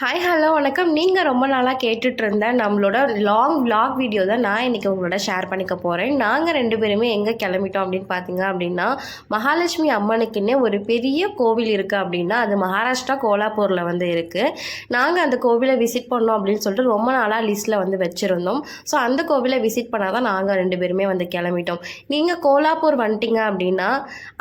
Hi hello வணக்கம். நீங்கள் ரொம்ப நாளாக கேட்டுட்டு இருந்த நம்மளோட லாங் விளாக் வீடியோ தான் நான் இன்றைக்கி உங்களோட ஷேர் பண்ணிக்க போகிறேன் நாங்கள் ரெண்டு பேருமே எங்கே கிளம்பிட்டோம் அப்படின்னு பார்த்தீங்க அப்படின்னா மகாலட்சுமி அம்மனுக்குன்னே ஒரு பெரிய கோவில் இருக்குது அப்படின்னா அது மகாராஷ்டிரா கோலாப்பூரில் வந்து இருக்குது நாங்கள் அந்த கோவிலை விசிட் பண்ணோம் அப்படின்னு சொல்லிட்டு ரொம்ப நாளாக லிஸ்ட்டில் வந்து வச்சுருந்தோம். ஸோ அந்த கோவிலை விசிட் பண்ணால் தான் நாங்கள் ரெண்டு பேருமே வந்து கிளம்பிட்டோம். நீங்கள் கோலாப்பூர் வந்துட்டீங்க அப்படின்னா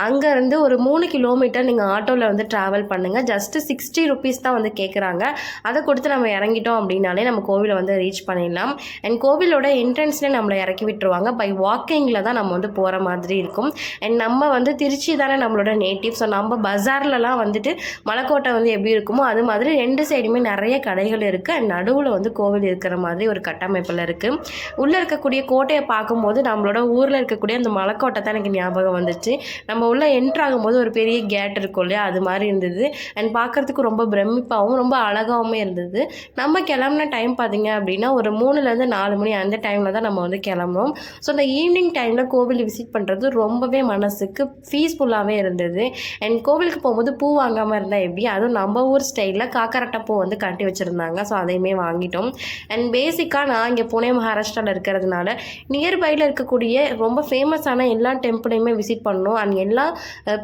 அங்கேருந்து ஒரு மூணு கிலோமீட்டர் நீங்கள் ஆட்டோவில் வந்து ட்ராவல் பண்ணுங்கள் ஜஸ்ட்டு சிக்ஸ்டி ருபீஸ் தான் வந்து கேட்குறாங்க அதை கொடுத்து நம்ம இறங்கிட்டோம் அப்படின்னாலே நம்ம கோவிலை வந்து ரீச் பண்ணிடலாம். அண்ட் கோவிலோட என்ட்ரன்ஸ்லேயே நம்மளை இறக்கி விட்டுருவாங்க. பை வாக்கிங்கில் தான் நம்ம வந்து போகிற மாதிரி இருக்கும். அண்ட் நம்ம வந்து திருச்சி தானே நம்மளோட நேட்டிவ் ஸோ நம்ம பஜார்லலாம் வந்துட்டு மலைக்கோட்டை வந்து எப்படி இருக்குமோ அது மாதிரி ரெண்டு சைடுமே நிறைய கடைகள் இருக்குது அண்ட் நடுவில் வந்து கோவில் இருக்கிற மாதிரி ஒரு கட்டமைப்பில் இருக்குது உள்ளே இருக்கக்கூடிய கோட்டையை பார்க்கும்போது நம்மளோட ஊரில் இருக்கக்கூடிய அந்த மலைக்கோட்டை தான் எனக்கு ஞாபகம் வந்துச்சு. நம்ம உள்ளே என்ட்ராகும்போது ஒரு பெரிய கேட் இருக்கும் இல்லையா? அது மாதிரி இருந்தது. அண்ட் பார்க்குறதுக்கு ரொம்ப பிரமிப்பாகவும் ரொம்ப அழகாகவும் இருந்தது. நம்ம கிளம்புன டைம் பார்த்தீங்க அப்படின்னா ஒரு மூணுலேருந்து நாலு மணி அந்த டைமில் தான் நம்ம வந்து கிளம்புறோம் ஸோ அந்த ஈவினிங் டைமில் கோவில் விசிட் பண்ணுறது ரொம்பவே மனசுக்கு பீஸ்ஃபுல்லாகவே இருந்தது. அண்ட் கோவிலுக்கு போகும்போது பூ வாங்காமல் இருந்தால் எப்படி? அதுவும் நம்ம ஊர் ஸ்டைலில் காக்கரட்டை பூ வந்து கட்டி வச்சுருந்தாங்க. ஸோ அதையுமே வாங்கிட்டோம். அண்ட் பேசிக்காக நான் இங்கே புனே மகாராஷ்டிராவில் இருக்கிறதுனால நியர்பையில் இருக்கக்கூடிய ரொம்ப ஃபேமஸான எல்லா டெம்பிளையுமே விசிட் பண்ணணும் அண்ட் எல்லா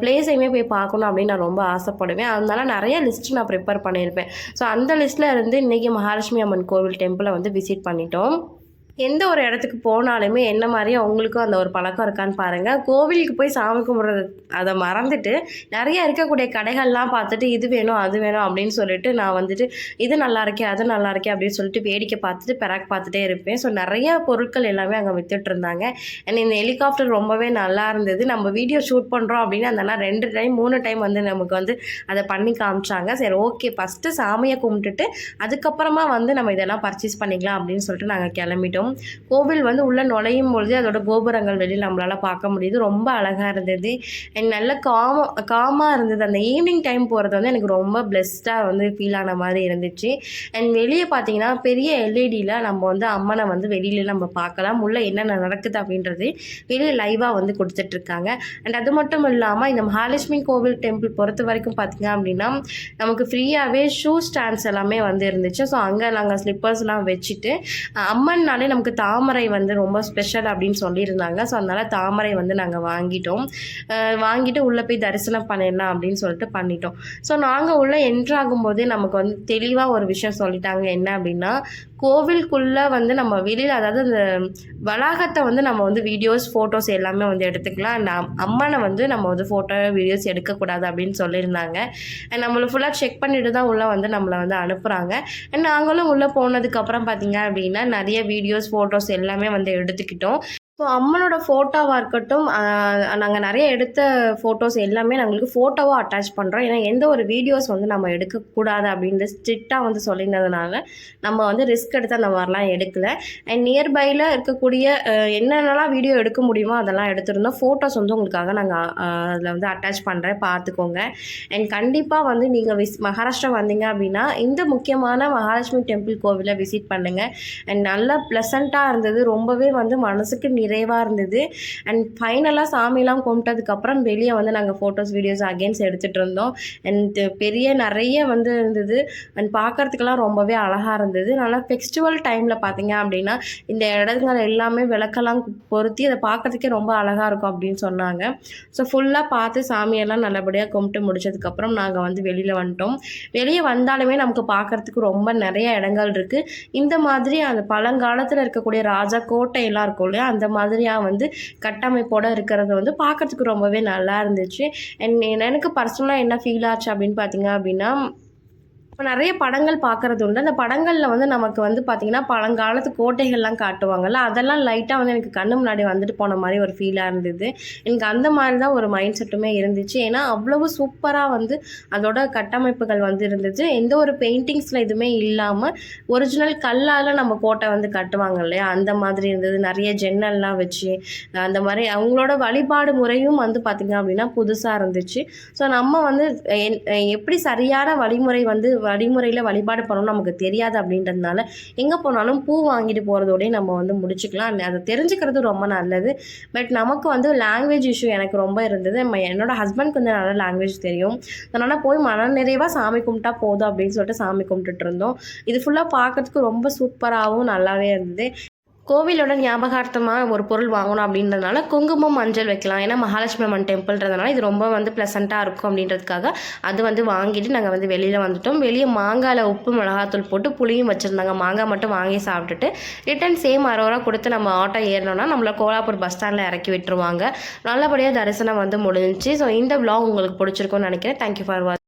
பிளேஸையுமே போய் பார்க்கணும் அப்படின்னு நான் ரொம்ப ஆசைப்படுவேன். அதனால நிறைய லிஸ்ட் நான் ப்ரிப்பேர் பண்ணியிருப்பேன். ஸோ அந்த லிஸ்ட்டில் இருந்து இன்றைக்கி மகாலட்சுமி அம்மன் கோவில் டெம்பிளை வந்து விசிட் பண்ணிட்டோம். எந்த ஒரு இடத்துக்கு போனாலுமே என்ன மாதிரி அவங்களுக்கும் அந்த ஒரு பழக்கம் இருக்கான்னு பாருங்கள் கோவிலுக்கு போய் சாமி கும்பிட்றது அதை மறந்துட்டு நிறைய இருக்கக்கூடிய கடைகள்லாம் பார்த்துட்டு இது வேணும் அது வேணும் அப்படின்னு சொல்லிட்டு நான் வந்துட்டு இது நல்லா இருக்கே அது நல்லா இருக்கே அப்படின்னு சொல்லிட்டு வேடிக்கை பார்த்துட்டு பிறக் பார்த்துட்டே இருப்பேன். ஸோ நிறைய பொருட்கள் எல்லாமே அங்கே வித்துட்டு இருந்தாங்க. அண்ட் இந்த ஹெலிகாப்டர் ரொம்பவே நல்லா இருந்தது. நம்ம வீடியோ ஷூட் பண்ணுறோம் அப்படின்னு அந்த ரெண்டு டைம் மூணு டைம் வந்து நமக்கு வந்து அதை பண்ணி காமிச்சாங்க. சரி ஓகே ஃபஸ்ட்டு சாமியை கும்பிட்டுட்டு அதுக்கப்புறமா வந்து நம்ம இதெல்லாம் பர்ச்சேஸ் பண்ணிக்கலாம் அப்படின்னு சொல்லிட்டு நாங்கள் கிளம்பிட்டோம். கோவில் வந்து உள்ளே நுழையும் பொழுது அதோட கோபுரங்கள் வெளியில் நம்மளால் பார்க்க முடியுது. ரொம்ப அழகாக இருந்தது. அண்ட் நல்ல காம காமாக இருந்தது. அந்த ஈவினிங் டைம் போகிறது வந்து எனக்கு ரொம்ப பிளெஸ்டாக வந்து ஃபீல் ஆன மாதிரி இருந்துச்சு. அண்ட் வெளியே பார்த்தீங்கன்னா பெரிய எல்இடியில் நம்ம வந்து அம்மனை வந்து வெளியில் நம்ம பார்க்கலாம். உள்ளே என்னென்ன நடக்குது அப்படின்றது வெளியே லைவாக வந்து கொடுத்துட்ருக்காங்க அண்ட் அது மட்டும் இல்லாமல் இந்த மகாலட்சுமி கோவில் டெம்பிள் பொறுத்த வரைக்கும் பார்த்தீங்க அப்படின்னா நமக்கு ஃப்ரீயாகவே ஷூ ஸ்டாண்ட்ஸ் எல்லாமே வந்து இருந்துச்சு. ஸோ அங்கே நாங்கள் ஸ்லிப்பர்ஸ்லாம் வச்சுட்டு அம்மன்னாலே நமக்கு தாமரை வந்து ரொம்ப ஸ்பெஷல் அப்படின்னு சொல்லியிருந்தாங்க. ஸோ அதனால் தாமரை வந்து நாங்கள் வாங்கிட்டோம். வாங்கிட்டு உள்ளே போய் தரிசனம் பண்ணிடலாம் அப்படின்னு சொல்லிட்டு பண்ணிட்டோம். ஸோ நாங்கள் உள்ளே என்ட்ராகும் ஆகும்போதே நமக்கு வந்து தெளிவாக ஒரு விஷயம் சொல்லிட்டாங்க. என்ன அப்படின்னா கோவிலுக்குள்ளே வந்து நம்ம வெளியில் அதாவது அந்த வளாகத்தை வந்து நம்ம வந்து வீடியோஸ் ஃபோட்டோஸ் எல்லாமே வந்து எடுத்துக்கலாம். அந்த அம்மனை வந்து நம்ம வந்து ஃபோட்டோ வீடியோஸ் எடுக்கக்கூடாது அப்படின்னு சொல்லியிருந்தாங்க. அண்ட் நம்மளை ஃபுல்லாக செக் பண்ணிட்டு தான் உள்ளே வந்து நம்மளை வந்து அனுப்புகிறாங்க அண்ட் நாங்களும் உள்ளே போனதுக்கப்புறம் பார்த்தீங்க அப்படின்னா நிறைய வீடியோஸ் ஃபோட்டோஸ் எல்லாமே வந்து எடுத்துக்கிட்டோம். ஸோ அம்மனோட ஃபோட்டோவாக இருக்கட்டும் நாங்கள் நிறைய எடுத்த ஃபோட்டோஸ் எல்லாமே நாங்களுக்கு ஃபோட்டோவாக அட்டாச் பண்ணுறோம் ஏன்னா எந்த ஒரு வீடியோஸ் வந்து நம்ம எடுக்கக்கூடாது அப்படின்னு ஸ்ட்ரிக்டாக வந்து சொல்லியிருந்ததுனால நம்ம வந்து ரிஸ்க் எடுத்து அந்த மாதிரிலாம் எடுக்கலை. அண்ட் நியர்பையில் இருக்கக்கூடிய என்னென்னலாம் வீடியோ எடுக்க முடியுமோ அதெல்லாம் எடுத்திருந்தோம். ஃபோட்டோஸ் வந்து உங்களுக்காக நாங்கள் அதில் வந்து அட்டாச் பண்ணுறேன் பார்த்துக்கோங்க. அண்ட் கண்டிப்பாக வந்து நீங்கள் விஸ் மகாராஷ்டிரா வந்தீங்க அப்படின்னா இந்த முக்கியமான மகாலட்சுமி டெம்பிள் கோவிலை விசிட் பண்ணுங்கள் அண்ட் நல்ல ப்ளசண்ட்டாக இருந்தது. ரொம்பவே வந்து மனசுக்கு நிறைவாக இருந்தது. அண்ட் ஃபைனலாக சாமிலாம் கும்பிட்டதுக்கப்புறம் வெளியே வந்து நாங்கள் ஃபோட்டோஸ் வீடியோஸ் அகேன்ஸ் எடுத்துகிட்டு இருந்தோம். அண்ட் பெரிய நிறைய வந்து இருந்தது. அண்ட் பார்க்கறதுக்கெல்லாம் ரொம்பவே அழகாக இருந்தது. நல்லா ஃபெஸ்டிவல் டைமில் பார்த்தீங்க அப்படின்னா இந்த இடங்கள் எல்லாமே விளக்கெல்லாம் பொருத்தி அதை பார்க்குறதுக்கே ரொம்ப அழகாக இருக்கும் அப்படின்னு சொன்னாங்க. ஸோ ஃபுல்லாக பார்த்து சாமியெல்லாம் நல்லபடியாக கும்பிட்டு முடிச்சதுக்கப்புறம் நாங்கள் வந்து வெளியில் வந்துட்டோம். வெளியே வந்தாலுமே நமக்கு பார்க்கறதுக்கு ரொம்ப நிறைய இடங்கள் இருக்குது இந்த மாதிரி அந்த பழங்காலத்தில் இருக்கக்கூடிய ராஜா கோட்டையெல்லாம் இருக்கும் இல்லையா அந்த மாதிரியாக வந்து கட்டமைப்போடு இருக்கிறது வந்து பார்க்கறதுக்கு ரொம்பவே நல்லா இருந்துச்சு. அண்ட் எனக்கு பர்சனலாக என்ன ஃபீல் ஆச்சு அப்படின்னு பார்த்தீங்க அப்படின்னா இப்போ நிறைய படங்கள் பார்க்குறது உண்டு. அந்த படங்களில் வந்து நமக்கு வந்து பார்த்திங்கன்னா பழங்காலத்து கோட்டைகள்லாம் காட்டுவாங்கல்ல அதெல்லாம் லைட்டாக வந்து எனக்கு கண்ணு முன்னாடி வந்துட்டு போன மாதிரி ஒரு ஃபீலாக இருந்தது. எனக்கு அந்த மாதிரி தான் ஒரு மைண்ட் செட்டுமே இருந்துச்சு. ஏன்னா அவ்வளவு சூப்பராக வந்து அதோட கட்டமைப்புகள் வந்து இருந்துச்சு. எந்த ஒரு பெயிண்டிங்ஸில் எதுவுமே இல்லாமல் ஒரிஜினல் கல்லால் நம்ம கோட்டை வந்து கட்டுவாங்க இல்லையா? அந்த மாதிரி இருந்தது. நிறைய ஜன்னல்லாம் வச்சு அந்த மாதிரி அவங்களோட வழிபாடு முறையும் வந்து பார்த்திங்க அப்படின்னா புதுசாக இருந்துச்சு. ஸோ நம்ம வந்து என்- எப்படி சரியான வழிமுறை வந்து வழிமுறையில் வழிபாடு பண்ணணும் நமக்கு தெரியாது அப்படின்றதுனால எங்கே போனாலும் பூ வாங்கிட்டு போகிறதோடய நம்ம வந்து முடிச்சுக்கலாம். அதை தெரிஞ்சுக்கிறது ரொம்ப நல்லது. பட் நமக்கு வந்து லாங்குவேஜ் இஷ்யூ எனக்கு ரொம்ப இருந்தது. நம்ம என்னோட ஹஸ்பண்ட்க்கு வந்து நல்ல லாங்குவேஜ் தெரியும். அதனால் போய் மன நிறைவாக சாமி கும்பிட்டா போதும் அப்படின்னு சொல்லிட்டு சாமி கும்பிட்டுட்டு இருந்தோம். இது ஃபுல்லாக பார்க்கறதுக்கு ரொம்ப சூப்பராகவும் நல்லாவே இருந்தது. கோவிலோட ஞாபகார்த்தமாக ஒரு பொருள் வாங்கணும் அப்படின்றதுனால குங்குமம் மஞ்சள் வைக்கலாம். ஏன்னா மகாலட்சுமி அம்மன் டெம்பிள்ன்றதுனால இது ரொம்ப வந்து ப்ளசண்ட்டாக இருக்கும் அப்படின்றதுக்காக அது வந்து வாங்கிட்டு நாங்கள் வந்து வெளியில் வந்துட்டோம். வெளியே மாங்காயில் உப்பு மிளகாத்தூள் போட்டு புளியும் வச்சுருந்தாங்க. மாங்காய் மட்டும் வாங்கி சாப்பிட்டுட்டு ரிட்டன் சேம் அறுபது கொடுத்து நம்ம ஆட்டோ ஏறினோம்னா நம்மளை கோலாப்பூர் பஸ் ஸ்டாண்டில் இறக்கி விட்டுருவாங்க. நல்லபடியாக தரிசனம் வந்து முடிஞ்சிச்சு. ஸோ இந்த vlog உங்களுக்கு பிடிச்சிருக்கும்னு நினைக்கிறேன். Thank you for watch